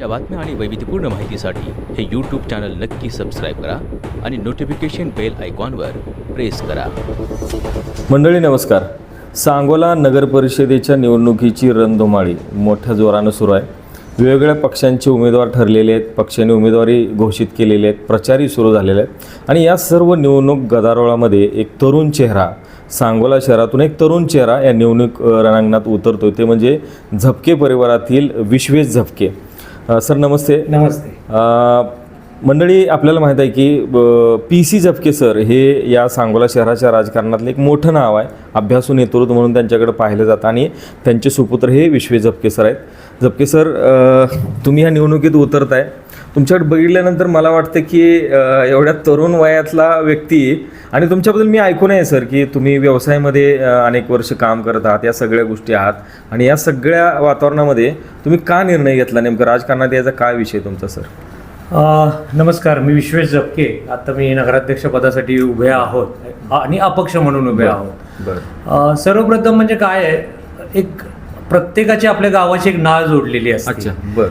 या बातम्या आणि वैविध्यपूर्ण माहितीसाठी हे यूट्यूब चॅनल नक्की सबस्क्राईब करा आणि नोटिफिकेशन बेल आयकॉनवर प्रेस करा. मंडळी नमस्कार. सांगोला नगर परिषदेच्या निवडणुकीची रणधुमाळी मोठ्या जोरानं सुरू आहे. वेगवेगळ्या पक्षांचे उमेदवार ठरलेले आहेत पक्षांनी उमेदवारी घोषित केलेले आहेत प्रचारही सुरू झालेले आहेत. आणि या सर्व निवडणूक गदारोळामध्ये एक तरुण चेहरा सांगोला शहरातून एक तरुण चेहरा या निवडणूक रणांगणात उतरतो ते म्हणजे झपके परिवारातील विश्वेश झपके. अ, सर नमस्ते. नमस्ते. अ, मंडळी आपल्याला माहीत आहे की पी सी झपके सर हे या सांगोला शहराच्या राजकारणातलं एक मोठं नाव आहे. अभ्यासू नेतृत्व म्हणून त्यांच्याकडे पाहिलं जातं आणि त्यांचे सुपुत्र हे विश्वे झपके सर आहेत. झपके सर अ, तुम्ही ह्या निवडणुकीत उतरताय. तुमच्याकडे बघितल्यानंतर मला वाटतं की एवढ्या तरुण वयातला व्यक्ती आणि तुमच्याबद्दल मी ऐकून आहे सर की तुम्ही व्यवसायामध्ये अनेक वर्ष काम करत आहात या सगळ्या गोष्टी आहात आणि या सगळ्या वातावरणामध्ये तुम्ही का निर्णय घेतला नेमकं? राजकारणात याचा काय विषय तुमचा सर? नमस्कार मी विश्वेश जपके. आता मी नगराध्यक्ष पदासाठी उभे आहोत आणि अपक्ष म्हणून उभे आहोत. सर्वप्रथम म्हणजे काय आहे? एक प्रत्येकाची आपल्या गावाची एक नाळ जोडलेली असते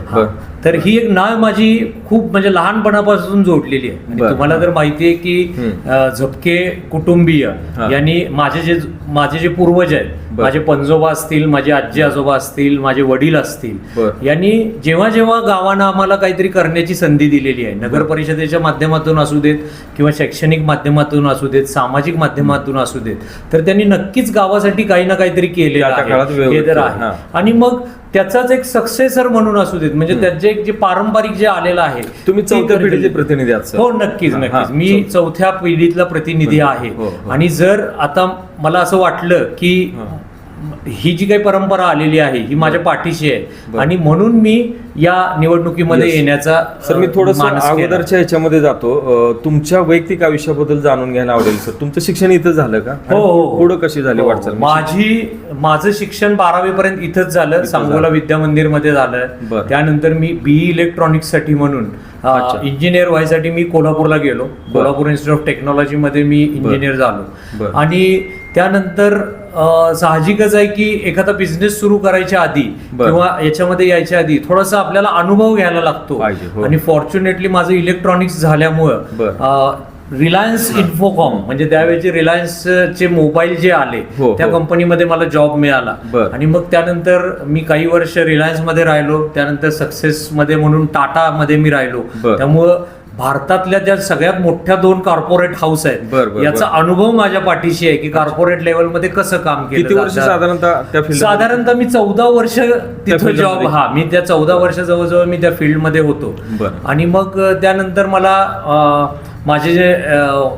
हा. तर ही एक नाळ माझी खूप म्हणजे लहानपणापासून जोडलेली आहे आणि बरं. तुम्हाला तर माहिती आहे की. अ, झपके कुटुंबीय हा. यांनी माझे जे माझे जे पूर्वज आहेत. माझे पणजोबा असतील माझे आजी आजोबा असतील माझे वडील असतील. यांनी जेव्हा जेव्हा गावानं आम्हाला काहीतरी करण्याची संधी दिलेली आहे नगर परिषदेच्या माध्यमातून असू देत किंवा शैक्षणिक माध्यमातून असू देत सामाजिक माध्यमातून असू देत तर त्यांनी नक्कीच गावासाठी काही ना काहीतरी काळात आहे. आणि मग त्याचाच एक सक्सेसर म्हणून असू देत. म्हणजे त्याचे एक जे पारंपरिक जे आलेलं आहे तुम्ही चौथ्या. पिढीचे प्रतिनिधी आहात हो नक्कीच नक्कीच. मी चौथ्या पिढीतला प्रतिनिधी आहे. हो, हो. आणि जर आता मला असं वाटलं की हा. ही जी काही परंपरा आलेली आहे ही माझ्या पाठीशी आहे. आणि म्हणून मी या निवडणुकीमध्ये. येण्याचा सर मी थोडस. अगोदरच्या ह्याच्यामध्ये जातो तुमच्या वैयक्तिक आयुष्याबद्दल जाणून घ्यायला आवडेल सर तुमचं शिक्षण इथं झालं का हो हो हो. पुढं कशी झाली हो. वाटचाल माझी माझं शिक्षण बारावी पर्यंत इथंच झालं सांगोला विद्या मंदिरमध्ये झालं. त्यानंतर मी बीई इलेक्ट्रॉनिक्ससाठी म्हणून. इंजिनियर व्हायसाठी मी कोल्हापूरला गेलो कोल्हापूर इन्स्टिट्यूट ऑफ टेक्नॉलॉजी मध्ये मी इंजिनियर झालो. आणि त्यानंतर साहजिकच आहे की एखादा बिझनेस सुरू करायच्या आधी. किंवा याच्यामध्ये यायच्या आधी थोडासा आपल्याला अनुभव घ्यायला लागतो हो. आणि फॉर्च्युनेटली माझं इलेक्ट्रॉनिक्स झाल्यामुळं रिलायन्स इन्फोकॉम म्हणजे त्यावेळेचे रिलायन्सचे मोबाईल जे आले हो, त्या हो. कंपनीमध्ये मला जॉब मिळाला. आणि मग त्यानंतर मी काही वर्ष रिलायन्समध्ये राहिलो त्यानंतर सक्सेस मध्ये म्हणून टाटा मध्ये मी राहिलो. त्यामुळं भारतातल्या ज्या सगळ्यात मोठ्या दोन कॉर्पोरेट हाऊस आहेत याचा अनुभव माझ्या पाठीशी आहे की कॉर्पोरेट लेवलमध्ये कसं काम केलं किती वर्ष जातं. साधारणतः साधारणतः मी चौदा वर्ष तिथं जॉब? हा मी त्या चौदा वर्ष जवळजवळ मी त्या फील्डमध्ये होतो. आणि मग त्यानंतर मला माझे जे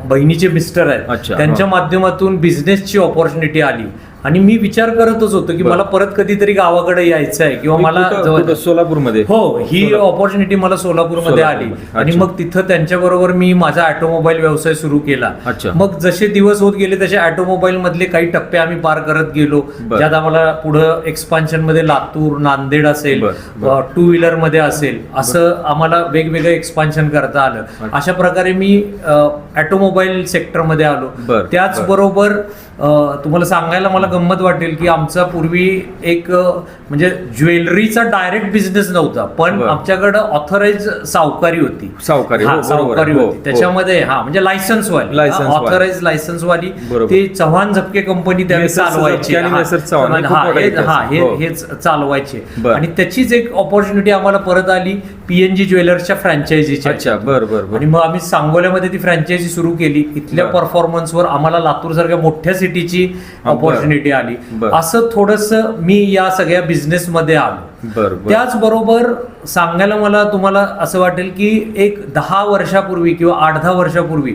बहिणीचे मिस्टर आहेत त्यांच्या माध्यमातून बिझनेसची ऑपॉर्च्युनिटी आली आणि मी विचार करतच होतो की मला परत कधीतरी गावाकडे यायचं आहे किंवा मला सोलापूरमध्ये. हो ही ऑपॉर्च्युनिटी मला सोलापूरमध्ये आली. आणि. मग तिथं त्यांच्याबरोबर मी माझा ऑटोमोबाईल व्यवसाय सुरू केला. अच्छा. मग जसे दिवस होत गेले तसे ऑटोमोबाईल मधले काही टप्पे आम्ही पार करत गेलो. ज्यात आम्हाला पुढं एक्सपान्शनमध्ये लातूर नांदेड असेल. टू व्हीलरमध्ये असेल असं आम्हाला वेगवेगळं एक्सपान्शन करता आलं. अशा प्रकारे मी ऑटोमोबाईल सेक्टरमध्ये आलो. बरं, त्याचबरोबर तुम्हाला सांगायला मला गंमत वाटेल की आमचा पूर्वी एक म्हणजे ज्वेलरीचा डायरेक्ट बिझनेस नव्हता पण. आमच्याकडे ऑथराइज सावकारी होती सावकारी, हो, सावकारी आहे. हो, होती हो. त्याच्यामध्ये हा म्हणजे लायसन्स वाली License वाली. ऑथराइज लायसन्स वाली बरोबर. ते चव्हाण झपके कंपनी त्यावेळी मेसर्स चालवायची हा. हेच चालवायचे. आणि त्याचीच एक ऑपॉर्च्युनिटी आम्हाला परत आली पीएनजी ज्वेलर्सच्या फ्रँचायझीच्या अच्छा बर बर बर आणि मग आम्ही सांगोल्यामध्ये ती फ्रँचायझी सुरू केली इथल्या. परफॉर्मन्सवर आम्हाला लातूर सारख्या मोठ्या सिटीची बरं. ऑपॉर्च्युनिटी आली. असं थोडस मी या सगळ्या बिझनेस मध्ये आलो बर बर त्याचबरोबर सांगायला मला तुम्हाला असं वाटेल की एक दहा वर्षापूर्वी किंवा आठ दहा वर्षापूर्वी.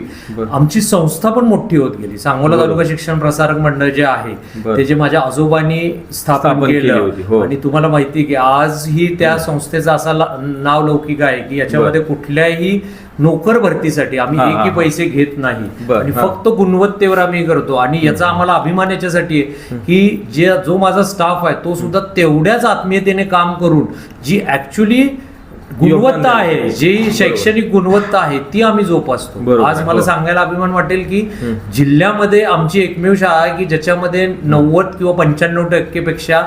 आमची संस्था पण मोठी होत गेली सांगोला. तालुका शिक्षण प्रसारक मंडळ जे आहे. ते जे माझ्या आजोबांनी स्थापन केली होती, हो. आणि तुम्हाला माहिती की आजही त्या संस्थेचा असा नाव लौकिक आहे की याच्यामध्ये कुठल्याही नोकर भरतीसाठी. आम्ही हा, एकही हा. पैसे घेत नाही. बरं, आणि हा. फक्त गुणवत्तेवर आम्ही करतो. आणि याचा आम्हाला अभिमान याच्यासाठी आहे की जे जो माझा स्टाफ आहे तो सुद्धा तेवढ्याच आत्मीयतेने काम करून जी ऍक्च्युली गुणवत्ता आहे. जी शैक्षणिक गुणवत्ता आहे ती आम्ही जोपासतो आज मला. सांगायला अभिमान वाटेल की जिल्ह्यामध्ये आमची एकमेव शाळा आहे की ज्याच्यामध्ये नव्वद किंवा पंच्याण्णव टक्केपेक्षा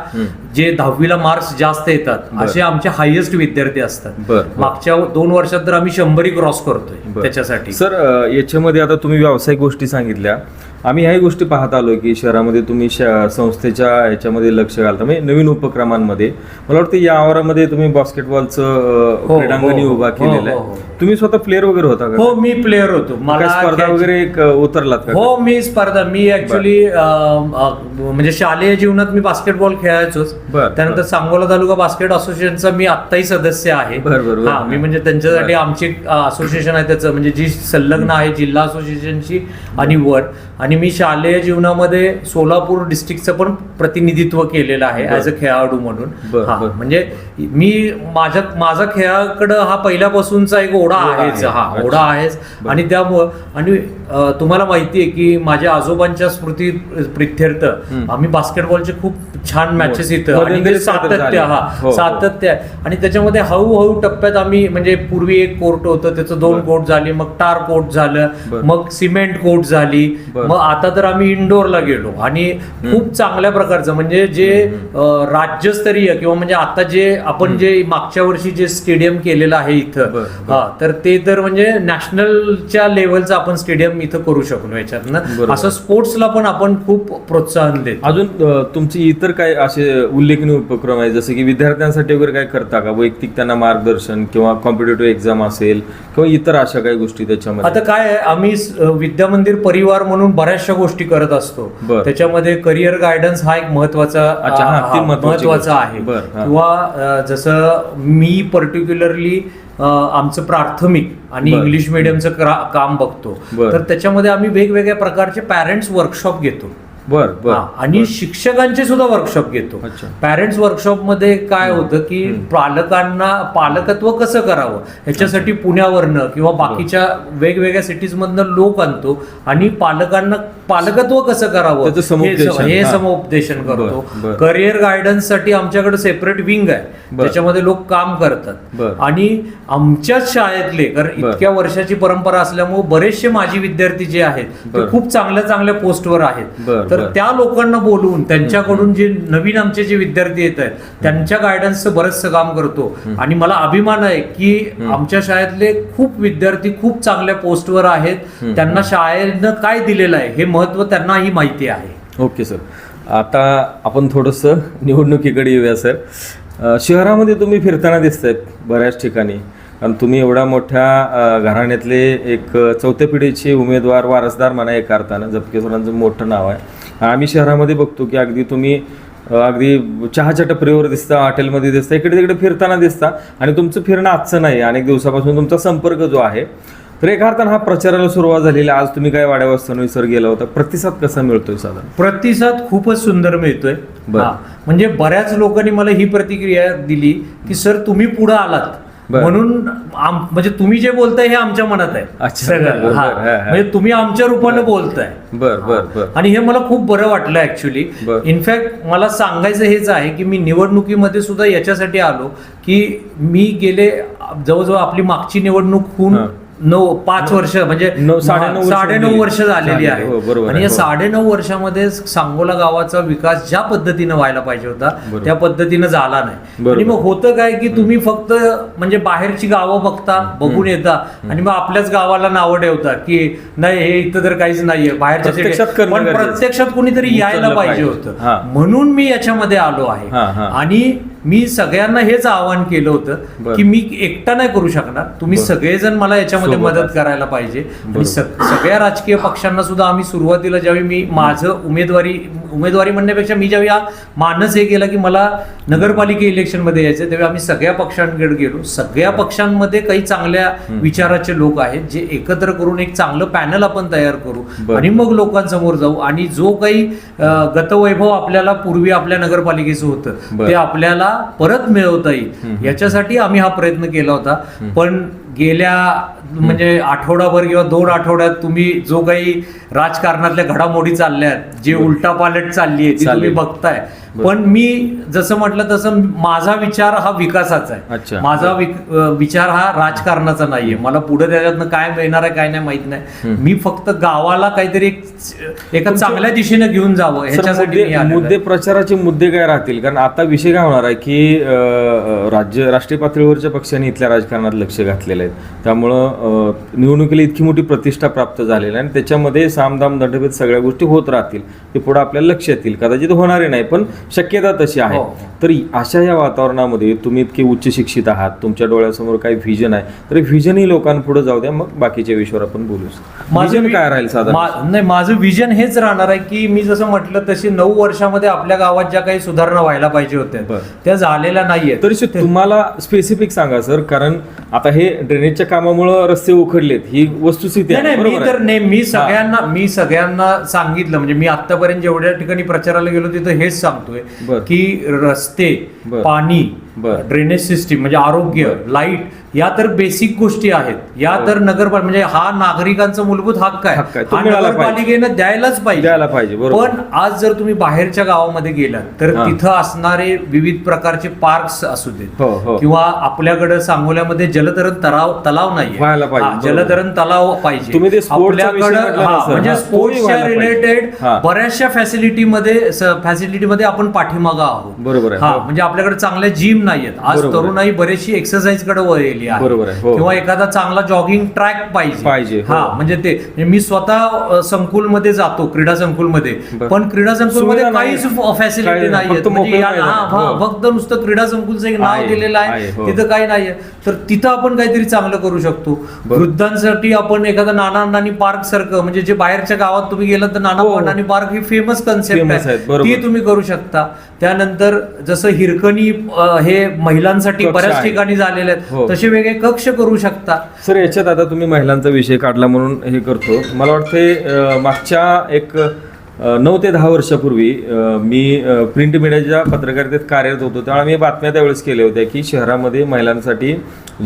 जे दहावीला मार्क्स जास्त येतात. असे आमचे हायेस्ट विद्यार्थी असतात. मागच्या दोन वर्षात तर आम्ही शंभरी क्रॉस करतोय. त्याच्यासाठी सर याच्यामध्ये आता तुम्ही व्यावसायिक गोष्टी सांगितल्या आम्ही ह्याही गोष्टी पाहत आलो की शहरामध्ये तुम्ही श- संस्थेच्या ह्याच्यामध्ये लक्ष घालता म्हणजे नवीन उपक्रमांमध्ये. मला वाटतं या आवारामध्ये तुम्ही बास्केटबॉलचं हो, क्रीडांगणी हो, उभा हो, केलेला हो, आहे. तुम्ही स्वतः प्लेअर वगैरे होता का? हो मी प्लेअर होतो. काय मला स्पर्धा वगैरे एक, उतरलात का? हो मी स्पर्धा. मी ऍक्च्युली म्हणजे शालेय जीवनात मी बास्केटबॉल खेळायचोच. बरं, त्यानंतर सांगोला तालुका बास्केट असोसिएशनचा मी आत्ताही सदस्य आहे. बरं, बरं, बरं. हा मी म्हणजे त्यांच्यासाठी आमची असोसिएशन आहे त्याचं. म्हणजे जी संलग्न आहे जिल्हा असोसिएशनची आणि वर आणि मी शालेय जीवनामध्ये सोलापूर डिस्ट्रिक्टचं पण प्रतिनिधित्व केलेलं आहे ऍज अ खेळाडू म्हणून हा. म्हणजे मी माझ्या माझा खेळाकडं हा पहिल्यापासूनचा एक ओढा आहेच आहे. हा. ओढा आहेच आणि त्यामुळं आणि तुम्हाला माहिती आहे की माझ्या आजोबांच्या स्मृती प्रित्यर्थ आम्ही बास्केटबॉलचे खूप छान मॅचेस इथं आणि ते सातत्य. हा हो, हो. सातत्य आहे आणि त्याच्यामध्ये हळूहळू टप्प्यात आम्ही म्हणजे पूर्वी एक कोर्ट होतं त्याचं दोन कोर्ट झाली मग टार कोर्ट झालं. मग सिमेंट कोर्ट झाली. मग आता तर आम्ही इंडोरला गेलो. आणि खूप चांगल्या प्रकारचं म्हणजे जे राज्यस्तरीय किंवा म्हणजे आता जे आपण जे मागच्या वर्षी जे स्टेडियम केलेलं आहे इथं हा तर ते तर म्हणजे नॅशनलच्या लेवलचं आपण स्टेडियम इथं करू शकलो याच्यातनं. असं स्पोर्ट्सला पण आपण खूप प्रोत्साहन देतो. अजून तुमची इतर काय असे उल्लेखनीय उपक्रम आहे जसे की विद्यार्थ्यांसाठी वगैरे काय करता का? वैयक्तिक त्यांना मार्गदर्शन किंवा कॉम्पिटेटिव्ह एक्झाम असेल किंवा इतर अशा काही गोष्टी त्याच्यामध्ये? आता काय आहे आम्ही स- विद्यामंदिर परिवार म्हणून बऱ्याचशा गोष्टी करत असतो. त्याच्यामध्ये करिअर गायडन्स हा एक महत्त्वाचा महत्वाची. आहे बरं. किंवा जसं मी पर्टिक्युलरली आमचं प्राथमिक आणि. इंग्लिश मिडियमचं काम बघतो. तर त्याच्यामध्ये आम्ही वेगवेगळ्या प्रकारचे पॅरेंट्स वर्कशॉप घेतो बर बर. आणि शिक्षकांचे सुद्धा वर्कशॉप घेतो. पॅरेंट्स वर्कशॉपमध्ये काय होतं की पालकांना पालकत्व कसं करावं? ह्याच्यासाठी पुण्यावरनं किंवा बाकीच्या वेगवेगळ्या सिटीज मधनं लोक आणतो आणि पालकांना पालकत्व कसं करावं? हे सम-. समुपदेशन. करतो. करिअर गायडन्ससाठी आमच्याकडे सेपरेट विंग आहे. त्याच्यामध्ये लोक काम करतात. आणि आमच्याच शाळेतले कारण. इतक्या वर्षाची परंपरा असल्यामुळे बरेचसे माजी विद्यार्थी जे आहेत ते. खूप चांगल्या चांगल्या पोस्टवर आहेत. तर. त्या लोकांना बोलवून त्यांच्याकडून जे नवीन आमचे जे विद्यार्थी येत आहेत त्यांच्या गायडन्सचं बरंचसं काम करतो. आणि मला अभिमान आहे की आमच्या शाळेतले खूप विद्यार्थी खूप चांगल्या पोस्टवर आहेत. त्यांना शाळेनं काय दिलेलं आहे हे महत्त्व त्यांनाही माहिती आहे. Okay sir. आता आपण थोडंसं निवडणुकीकडे येऊया सर. शहरामध्ये तुम्ही फिरताना दिसतायत बऱ्याच ठिकाणी. कारण तुम्ही एवढ्या मोठ्या घराण्यातले एक चौथ्या पिढीचे उमेदवार वारसदार म्हणा एक अर्थानं जपके सरांचं मोठं नाव आहे. आम्ही शहरामध्ये बघतो की अगदी तुम्ही अगदी चहाच्या टपरीवर दिसता हॉटेलमध्ये दिसता इकडे तिकडे फिरताना दिसता आणि तुमचं फिरणं आजचं नाही अनेक दिवसापासून तुमचा संपर्क जो आहे तर एका अर्थानं हा प्रचाराला सुरुवात झालेली. आज तुम्ही काय वाड्यावर सर गेला होता प्रतिसाद कसा मिळतोय साधारण प्रतिसाद खूपच सुंदर मिळतोय. म्हणजे बऱ्याच लोकांनी मला ही प्रतिक्रिया दिली की सर तुम्ही पुढे आलात. म्हणून म्हणजे तुम्ही जे बोलताय हे आमच्या मनात आहे. सगळं. हा. म्हणजे तुम्ही आमच्या रूपाने बोलताय बर बर आणि हे मला खूप बरं वाटलं ऍक्च्युली. इनफॅक्ट मला सांगायचं हेच आहे की मी निवडणुकीमध्ये सुद्धा याच्यासाठी आलो की मी गेले जवळजवळ आपली मागची निवडणूक होऊन. नऊ पाच वर्ष म्हणजे नऊ- साडेनऊ वर्ष साडेनऊ झाली. वर्ष झालेली हो, आहे आहे, आणि या हो. साडेनऊ वर्षामध्ये सांगोला गावाचा विकास ज्या पद्धतीनं व्हायला पाहिजे होता. त्या पद्धतीनं झाला नाही. आणि मग होतं काय की तुम्ही फक्त म्हणजे बाहेरची गावं बघता बघून येता आणि मग आपल्याच गावाला नावं ठेवता की नाही हे इथं तर काहीच नाहीये बाहेरच्या पण. प्रत्यक्षात कुणीतरी यायला पाहिजे. होतं हां. म्हणून मी याच्यामध्ये आलो आहे हां, हां. आणि मी सगळ्यांना हेच आवाहन केलं होतं. की मी एकटा नाही करू शकणार तुम्ही. सगळेजण मला याच्यामध्ये मदत. करायला पाहिजे. आणि सग- सगळ्या राजकीय पक्षांना सुद्धा आम्ही सुरुवातीला ज्यावेळी मी माझं उमेदवारी उमेदवारी म्हणण्यापेक्षा मी ज्यावेळी मानस हे केला की मला नगरपालिका इलेक्शनमध्ये यायचं त्यावेळी आम्ही सगळ्या पक्षांकडे गेलो सगळ्या पक्षांमध्ये काही चांगल्या विचाराचे लोक आहेत जे एकत्र करून एक चांगलं पॅनल आपण तयार करू. आणि मग लोकांसमोर जाऊ आणि जो काही गतवैभव आपल्याला पूर्वी आपल्या नगरपालिकेचं होतं. ते आपल्याला परत मिळवता येईल. याच्यासाठी आम्ही हा प्रयत्न केला होता. पण गेल्या म्हणजे आठवडाभर किंवा दोन आठवड्यात तुम्ही जो काही राजकारणातल्या घडामोडी चालल्यात जे उलटापालट चालली आहे ती. तुम्ही बघताय. पण मी जसं म्हटलं तसं माझा विचार हा विकासाचा. आहे. माझा विचार हा राजकारणाचा नाहीये. मला पुढे त्याच्यातनं काय मिळणार आहे काय नाही माहीत नाही. मी फक्त गावाला काहीतरी एक एका चांगल्या दिशेने घेऊन जावं ह्याच्यासाठी मुद्दे. प्रचाराचे मुद्दे काय राहतील? कारण आता विषय काय होणार आहे की राज्य राष्ट्रीय पातळीवरच्या पक्षांनी इथल्या राजकारणात लक्ष घातलेलं आहे त्यामुळं अं, निवडणुकीला इतकी मोठी प्रतिष्ठा प्राप्त झालेली आहे आणि त्याच्यामध्ये सामदाम दंडभेद सगळ्या गोष्टी होत राहतील ते पुढे आपल्याला लक्ष येतील. कदाचित होणारे नाही पण शक्यता तशी आहे. हो. तर अशा या वातावरणामध्ये तुम्ही इतके उच्च शिक्षित आहात तुमच्या डोळ्यासमोर काही व्हिजन आहे तर व्हिजन ही लोकांपुढे जाऊ द्या मग बाकीच्या विषयावर आपण बोलू. माझं व्हिजन काय राहील साधारण? नाही माझं विजन हेच राहणार आहे की मी जसं म्हटलं तशी नऊ वर्षामध्ये आपल्या गावात ज्या काही सुधारणा व्हायला पाहिजे होत्या. त्या झालेल्या नाहीये तरी तुम्हाला स्पेसिफिक सांगा सर कारण आता हे ड्रेनेजच्या कामामुळे रस्ते उखडलेत ही वस्तुस्थिती नाही आहे नाही मी बरोबर तर आहे? नाही मी सगळ्यांना मी सगळ्यांना सांगितलं म्हणजे मी आतापर्यंत जेवढ्या ठिकाणी प्रचाराला गेलो तिथं हेच सांगतोय बर. की रस्ते बर. पाणी बर. ड्रेनेज सिस्टीम म्हणजे आरोग्य लाइट या तर बेसिक गोष्टी आहेत या तर नगरपालिका म्हणजे हा नागरिकांचा मूलभूत हक्क आहे हा. नगरपालिकेनं द्यायलाच पाहिजे द्यायला पाहिजे, बरोबर. पण आज जर तुम्ही बाहेरच्या गावामध्ये गेलात तर हा. तिथं असणारे विविध प्रकारचे पार्क्स असू देत हो, हो. किंवा आपल्याकडे सांगोल्यामध्ये जलतरण तलाव तलाव नाही व्हायला पाहिजे, बरोबर. जलतरण तलाव पाहिजे तुम्ही ते sports चा विषय आपल्याकडं म्हटला ना, हा, सर. म्हणजे हा, तोही स्पोर्ट्सच्या व्हायला पाहिजे. रिलेटेड हा. बऱ्याचशा फॅसिलिटीमध्ये फॅसिलिटीमध्ये आपण पाठीमागं आहोत बरोबर आहे, हा हो. म्हणजे आपल्याकडे चांगल्या जिम नाहीयेत आज बरोबर आहे. तरुणाई बरीचशी एक्सरसाइजकडे वळलेली आहे बरोबर आहे, हो. किंवा एखादा चांगला जॉगिंग ट्रॅक पाहिजे पाहिजे, हो. हा म्हणजे ते म्हणजे मी स्वतः अ, संकुलमध्ये जातो क्रीडा संकुलमध्ये बरं. पण क्रीडा संकुलमध्ये सुविधा नाही. काहीच काही फॅसिलिटी नाही. नाहीये फक्त म्हणजे मोकळं या- मैदान हा, आहे. हा, हो. फक्त नुसतं क्रीडा संकुलचं एक नाव आहे, दिलेलं आहे, आहे हो. तिथं काही नाहीये तर तिथं आपण काहीतरी चांगलं करू शकतो वृद्धांसाठी आपण एखादा नाना नानी पार्क सारखं म्हणजे जे बाहेरच्या गावात तुम्ही गेलात तर नाना हो. नानी पार्क ही फेमस कन्सेप्ट Famous आहे आहेत, बरोबर. ती तुम्ही करू शकता त्यानंतर जसं हिरकणी अ, हे महिलांसाठी बऱ्याच आहे. ठिकाणी झालेले हो. आहेत तसे वेगळे कक्ष करू शकता. सर याच्यात आता तुम्ही महिलांचा विषय काढला म्हणून हे करतो. मला वाटते मागच्या एक नऊ ते दहा वर्षापूर्वी मी प्रिंट मीडियाच्या पत्रकारितेत कार्यरत होतो. त्यावेळेला मी बातम्या त्यावेळेस केल्या होत्या की शहरामध्ये महिलांसाठी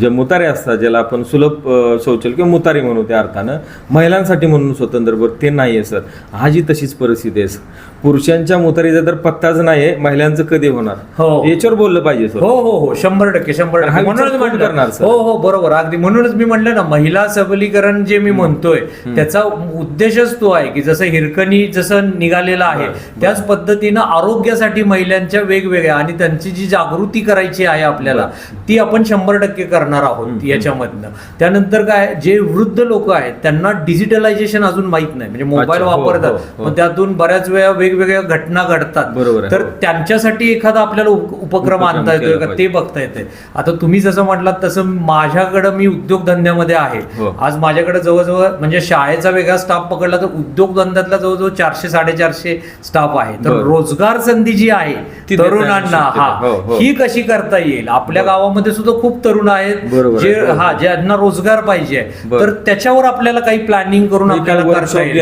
जे मुतारे असतात ज्याला आपण सुलभ अं, शौचालय किंवा मुतारी म्हणू त्या अर्थानं महिलांसाठी म्हणून स्वतंत्र बरं ते नाही आहे सर आजही तशीच परिस्थिती आहे पुरुषांच्या मुतारीचा तर पत्ताच नाही आहे महिलांचं कधी होणार? हो. याच्यावर बोललं पाहिजे सर. हो हो हो. शंभर टक्के शंभर टक्के. म्हणूनच करणार, सर? हो हो बरोबर. अगदी म्हणूनच मी म्हटलं ना महिला सबलीकरण जे मी म्हणतोय त्याचा उद्देशच तो आहे की जसं हिरकणी जसं निघालेलं आहे. त्याच पद्धतीनं आरोग्यासाठी महिलांच्या वेगवेगळ्या आणि त्यांची जी जागृती करायची आहे आपल्याला ती आपण शंभर टक्के करणार आहोत याच्यामधनं. त्यानंतर काय जे वृद्ध लोक आहेत त्यांना डिजिटलायझेशन अजून माहीत नाही. म्हणजे मोबाईल हो, वापरतात हो, हो. मग त्यातून बऱ्याच वेळा वेगवेगळ्या घटना घडतात. बरोबर तर. त्यांच्यासाठी एखादा आपल्याला उप- उपक्रम आणता येतोय का. ते बघता येते आता तुम्ही जसं म्हटलात तसं माझ्याकडं मी उद्योगधंद्यामध्ये आहे. आज माझ्याकडे जवळजवळ म्हणजे शाळेचा वेगळा स्टाफ पकडला तर उद्योगधंद्यातला जवळजवळ चारशे साडेचारशे स्टाफ आहे तर. रोजगार संधी जी आहे तरुणांना हा. हो, हो. ही कशी करता येईल आपल्या गावामध्ये सुद्धा खूप तरुण आहेत जे. हा ज्यांना रोजगार पाहिजे. तर त्याच्यावर आपल्याला काही प्लॅनिंग करून आपल्याला करता येईल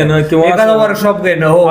एखादा वर्कशॉप घेणं हो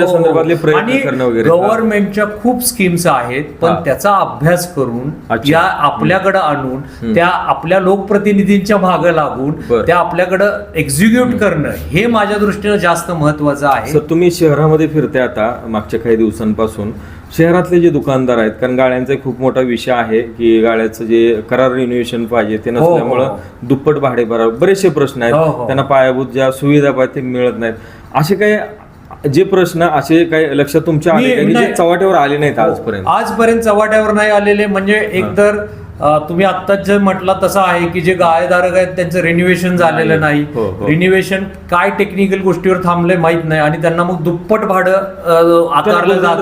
हो, आणि. गव्हर्नमेंटच्या खूप स्कीम्स आहेत पण. त्याचा अभ्यास करून. या आपल्याकडे आणून त्या आपल्या लोकप्रतिनिधींच्या भाग लागून. त्या आपल्याकडं एक्झिक्यूट करणं हे माझ्या दृष्टीनं जास्त महत्वाचं आहे सर तुम्ही शहरामध्ये फिरते आता मागच्या काही दिवसांपासून. शहरातले जे दुकानदार आहेत कारण गाड्यांचा खूप मोठा विषय आहे की गाड्याचं जे करार रिन्युएशन पाहिजे ते हो, हो, नसल्यामुळं हो. दुप्पट भाडे भरा बरेचसे प्रश्न हो, आहेत. हो. त्यांना पायाभूत ज्या सुविधा पाहिजे ते मिळत नाहीत. असे काही जे प्रश्न असे काही लक्षात तुमच्या मी-. चव्हाट्यावर आले नाहीत आजपर्यंत? आजपर्यंत चव्हाट्यावर नाही आलेले. म्हणजे एकतर तुम्ही आत्ताच जे म्हटलं तसं आहे की जे गाळेधारक आहेत त्यांचं रिन्युएशन झालेलं नाही. हो, हो. रिन्युएशन काय टेक्निकल गोष्टीवर थांबले माहीत नाही आणि त्यांना मग दुप्पट भाडं आकारलं जात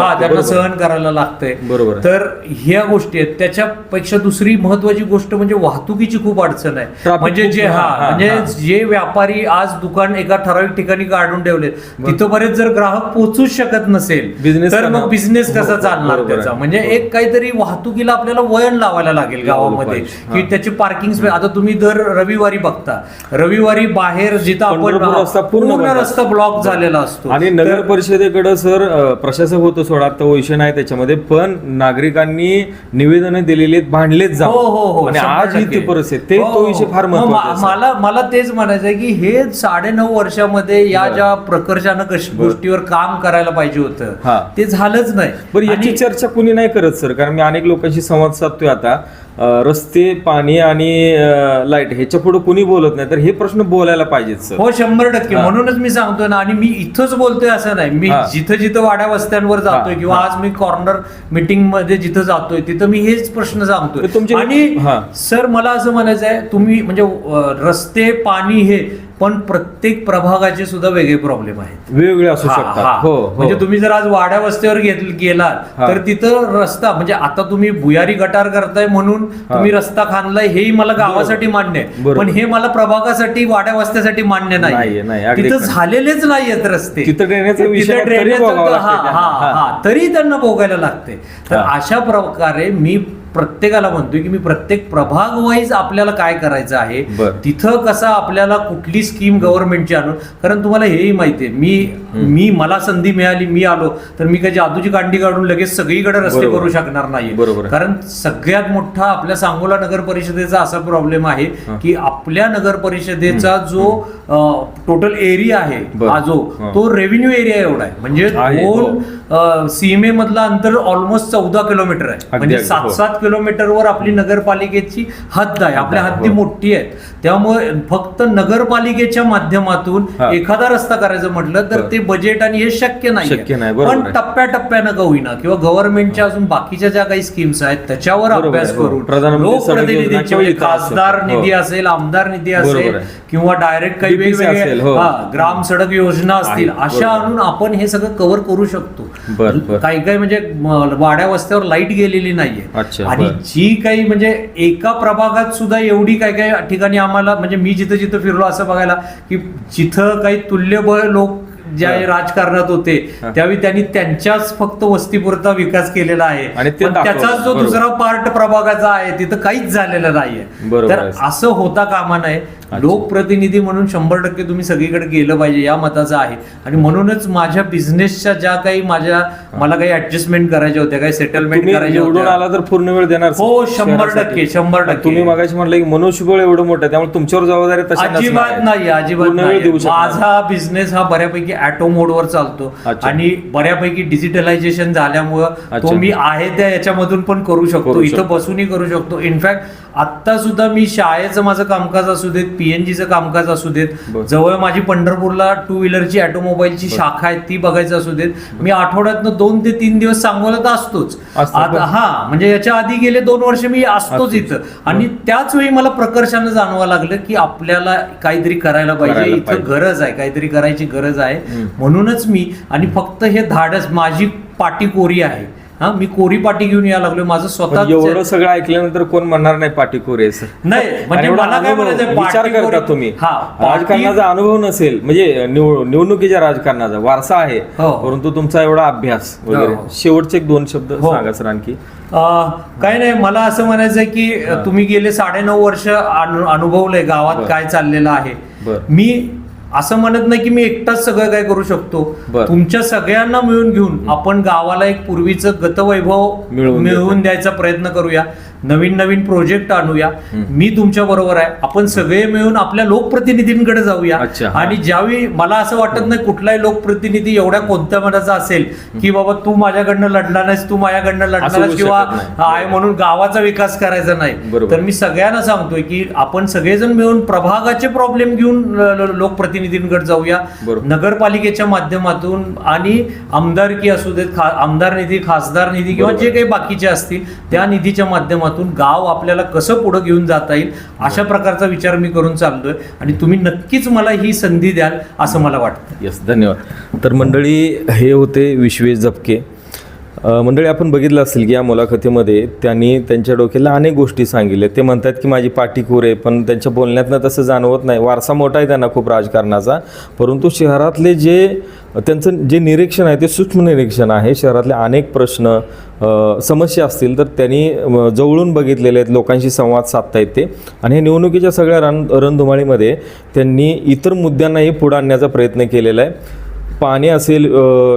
हा त्यांना. सहन करायला लागतंय. बरोबर. तर ह्या गोष्टी आहेत. त्याच्यापेक्षा दुसरी महत्वाची गोष्ट म्हणजे वाहतुकीची खूप अडचण आहे. म्हणजे जे हा हा, हा, म्हणजे हा. जे व्यापारी आज दुकान एका ठराविक ठिकाणी काढून ठेवले तिथपर्यंत जर ग्राहक पोहोचूच शकत नसेल तर मग बिझनेस हो, कसा हो, चालणार. त्याचा? म्हणजे एक काहीतरी वाहतुकीला आपल्याला वळण लावायचं लावायला लागेल गावामध्ये. पाहिजे. की त्याची पार्किंग आता तुम्ही दर रविवारी बघता. रविवारी बाहेर जिथं आपण रस्ता पूर्ण रस्ता ब्लॉक झालेला असतो. आणि नगर परिषदेकडे सर प्रशासक होतं सोडा तर विषय नाही त्याच्यामध्ये पण नागरिकांनी निवेदन दिलेली आहेत भांडलेच जा हो हो हो आज ही. ती परिस्थिती ते हो, तो विषय फार. मला मला तेच म्हणायचं आहे की हे साडे नऊ वर्षामध्ये या ज्या प्रकर्षानं गोष्टीवर काम करायला पाहिजे होतं हा. ते झालंच नाही. बरं याची चर्चा कुणी नाही करत सर? कारण मी अनेक लोकांशी संवाद साधतोय आता. अ, रस्ते पाणी आणि लाइट ह्याच्या पुढे कुणी बोलत नाही तर हे प्रश्न बोलायला पाहिजेत सर. हो शंभर टक्के. म्हणूनच मी सांगतोय ना आणि मी इथंच बोलतोय असं नाही. मी. जिथं जिथं वाड्या वस्त्यांवर जातोय किंवा आज मी कॉर्नर मीटिंगमध्ये जिथं जातोय तिथं मी हेच प्रश्न सांगतोय. आणि हा. सर मला असं म्हणायचं आहे तुम्ही म्हणजे रस्ते पाणी हे पण प्रत्येक प्रभागाचे सुद्धा वेगळे प्रॉब्लेम आहेत वेगवेगळे असू हा, शकतात हा. हो म्हणजे तुम्ही जर आज वाड्या वस्त्यावर घेत- गेलात हा. तर तिथं रस्ता म्हणजे आता तुम्ही भुयारी गटार करताय म्हणून तुम्ही रस्ता खाणलाय हेही मला गावासाठी मान्य आहे बरोबर. पण हे मला प्रभागासाठी वाड्या वस्त्यासाठी मान्य नाहीये, नाही, नाही अगदी तिथं खरं. झालेलेच नाहीयेत रस्ते तिथं ड्रेनेजचा विषय आहे, तरी ड्रेनेजचं- भोगावं लागतंय हा, त्यांना. हा, हा. हा. तरी त्यांना भोगायला लागते तर हा. अशा प्रकारे मी प्रत्येकाला म्हणतोय की मी प्रत्येक प्रभाग वाईज आपल्याला काय करायचं आहे. तिथं कसं आपल्याला कुठली स्कीम गव्हर्नमेंटची आणून कारण तुम्हाला हेही माहिती आहे मी मी मला संधी मिळाली मी आलो तर मी काही जादूची कांडी काढून लगेच सगळीकडे रस्ते. करू शकणार नाही. कारण सगळ्यात मोठा आपल्या सांगोला नगर परिषदेचा असा प्रॉब्लेम आहे की आपल्या नगर परिषदेचा जो टोटल एरिया आहे. हा जो. तो रेव्हेन्यू एरिया एवढा आहे म्हणजे आहे, हो. दोन अ, सीमेमधलं अंतर ऑलमोस्ट चौदा किलोमीटर आहे म्हणजे सात हो. सात किलोमीटरवर आपली नगरपालिकेची हद्द आहे आपल्या हद्दी. मोठी आहेत त्यामुळे फक्त नगरपालिकेच्या माध्यमातून. एखादा रस्ता करायचं म्हटलं तर. ते बजेट आणि हे शक्य नाही शक्य नाही, बरोबर पण. टप्प्याटप्प्यानं का होईना किंवा गव्हर्नमेंटच्या अजून बाकीच्या ज्या काही स्कीम्स आहेत त्याच्यावर अभ्यास. करून लोकप्रतिनिधींचे म्हणजे. खासदार हो. निधी असेल आमदार निधी असेल. किंवा डायरेक्ट काही वेगवेगळे हो. ग्राम सडक योजना असतील अशा. आणून आपण हे सगळं कव्हर करू शकतो. काही काही म्हणजे वाड्या वस्त्यावर लाइट गेलेली नाहीये आणि. जी काही म्हणजे एका प्रभागात सुद्धा एवढी काही काही ठिकाणी आम्हाला म्हणजे मी जिथं जिथं फिरलो असं बघायला की जिथं काही तुल्यबळ लोक ज्या. राजकारणात होते. त्यावेळी त्यांनी त्यांच्याच फक्त वस्तीपुरता विकास केलेला आहे आणि. त्याचाच जो. दुसरा पार्ट प्रभागाचा आहे तिथं काहीच झालेलं नाहीये तर. असं होता कामा नये लोकप्रतिनिधी म्हणून शंभर टक्के तुम्ही सगळीकडे गेलं पाहिजे या मताचं आहे आणि म्हणूनच माझ्या बिझनेसच्या ज्या काही माझ्या मला काही ऍडजस्टमेंट करायच्या होत्या काही सेटलमेंट करायच्या निवडून आला तर पूर्ण वेळ देणार हो शंभर. टक्के शंभर टक्के तुम्ही मगाशी म्हटलं की मनुष्यबळ एवढं मोठं आहे त्यामुळे तुमच्यावर जबाबदारी अजिबात. नाही अजिबात नाही. माझा बिझनेस हा बऱ्यापैकी ऑटो मोडवर चालतो. आणि बऱ्यापैकी डिजिटलायझेशन झाल्यामुळं तो. मी आहे त्या याच्यामधून पण करू शकतो इथं. बसूनही करू शकतो इनफॅक्ट आता सुद्धा मी शाळेचं माझं कामकाज असू देत पीएनजीचं कामकाज असू देत. जवळ माझी पंढरपूरला टू व्हीलरची ऑटोमोबाईलची शाखा आहे ती बघायचं असू देत. मी आठवड्यातनं दोन ते तीन दिवस सांगोल्यात असतोच. असतं, आता बरं. हा म्हणजे याच्या आधी गेले दोन वर्ष मी असतोच असतोच. इथं. आणि त्याच वेळी मला प्रकर्षानं जाणवा लागलं की आपल्याला काहीतरी करायला पाहिजे इथं. गरज आहे काहीतरी करायची गरज आहे. म्हणूनच मी आणि फक्त हे धाडस माझी पाटी कोरी आहे. हा मी कोरी पाटी घेऊन यायला लागलो माझं पण एवढं स्वतः सगळं ऐकल्यानंतर कोण म्हणणार नाही पाटीकोर आहे सर नाही म्हणजे मला काय म्हणायचं विचार करता कोरी- तुम्ही राजकारणाचा अनुभव नसेल म्हणजे निव- निवडणुकीच्या राजकारणाचा वारसा आहे हो. परंतु तुमचा एवढा अभ्यास वगैरे हो. शेवटचे एक दोन शब्द हो. सांगा सर आणखी काय नाही मला असं म्हणायचं आहे की तुम्ही गेले साडेनऊ वर्ष अनु- अनुभवलंय गावात. काय चाललेलं आहे. मी असं म्हणत नाही की मी एकटाच सगळं काय करू शकतो. तुमच्या सगळ्यांना मिळून घेऊन आपण गावाला एक पूर्वीचं गतवैभव मिळवून द्यायचा प्रयत्न करूया. नवीन नवीन प्रोजेक्ट आणूया मी तुमच्या बरोबर आहे आपण सगळे मिळून आपल्या लोकप्रतिनिधींकडे जाऊया हा. आणि ज्यावेळी मला असं वाटत नाही कुठलाही लोकप्रतिनिधी एवढ्या कोणत्या मनाचा असेल की बाबा तू माझ्याकडनं लढला नाहीस तू माझ्याकडनं नाहीस किंवा. आहे म्हणून गावाचा विकास करायचा नाही. तर मी सगळ्यांना सांगतोय की आपण सगळेजण मिळून प्रभागाचे प्रॉब्लेम घेऊन लोकप्रतिनिधींकडे जाऊया. नगरपालिकेच्या माध्यमातून आणि आमदारकी असू देत आमदार निधी खासदार निधी किंवा. जे काही बाकीचे असतील त्या निधीच्या माध्यमातून गाव आपल्याला कसं पुढे घेऊन जाता येईल अशा प्रकारचा विचार मी करून चाललोय आणि तुम्ही नक्कीच मला ही संधी द्याल असं मला वाटतं. येस धन्यवाद. तर मंडळी हे होते विश्वेश झपके अ, मंडळी आपण बघितलं असेल की या मुलाखतीमध्ये त्यांनी त्यांच्या डोक्याला अनेक गोष्टी सांगितल्या. ते म्हणतात की माझी पाठीकूर आहे पण त्यांच्या बोलण्यातनं तसं जाणवत नाही. वारसा मोठा आहे त्यांना खूप राजकारणाचा. परंतु शहरातले जे त्यांचं जे निरीक्षण आहे ते सूक्ष्म निरीक्षण आहे. शहरातले अनेक प्रश्न समस्या असतील तर त्यांनी जवळून बघितलेले आहेत. लोकांशी संवाद साधता येते आणि हे निवडणुकीच्या सगळ्या रण रणधुमाळीमध्ये त्यांनी इतर मुद्द्यांनाही पुढे आणण्याचा प्रयत्न केलेला आहे. पाणी असेल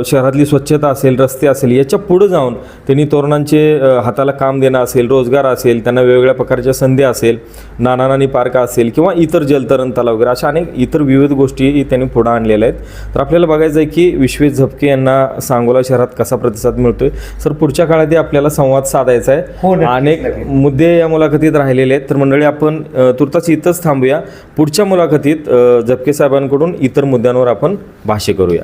शहरातली स्वच्छता असेल रस्ते असेल याच्या पुढं जाऊन त्यांनी तरुणांचे हाताला काम देणं असेल रोजगार असेल त्यांना वेगवेगळ्या प्रकारच्या संधी असेल नाना नानी पार्क असेल किंवा इतर जलतरण तलाव वगैरे अशा अनेक इतर विविध गोष्टी त्यांनी पुढं आणलेल्या आहेत. तर आपल्याला बघायचं आहे की विश्वेश झपके यांना सांगोला शहरात कसा प्रतिसाद मिळतोय? सर पुढच्या काळातही आपल्याला संवाद साधायचा हो, आहे नक्कीच, अनेक. मुद्दे या मुलाखतीत राहिलेले आहेत. तर मंडळी आपण तुर्तास इथंच थांबूया. पुढच्या मुलाखतीत झपके साहेबांकडून इतर मुद्द्यांवर आपण भाष्य करूया.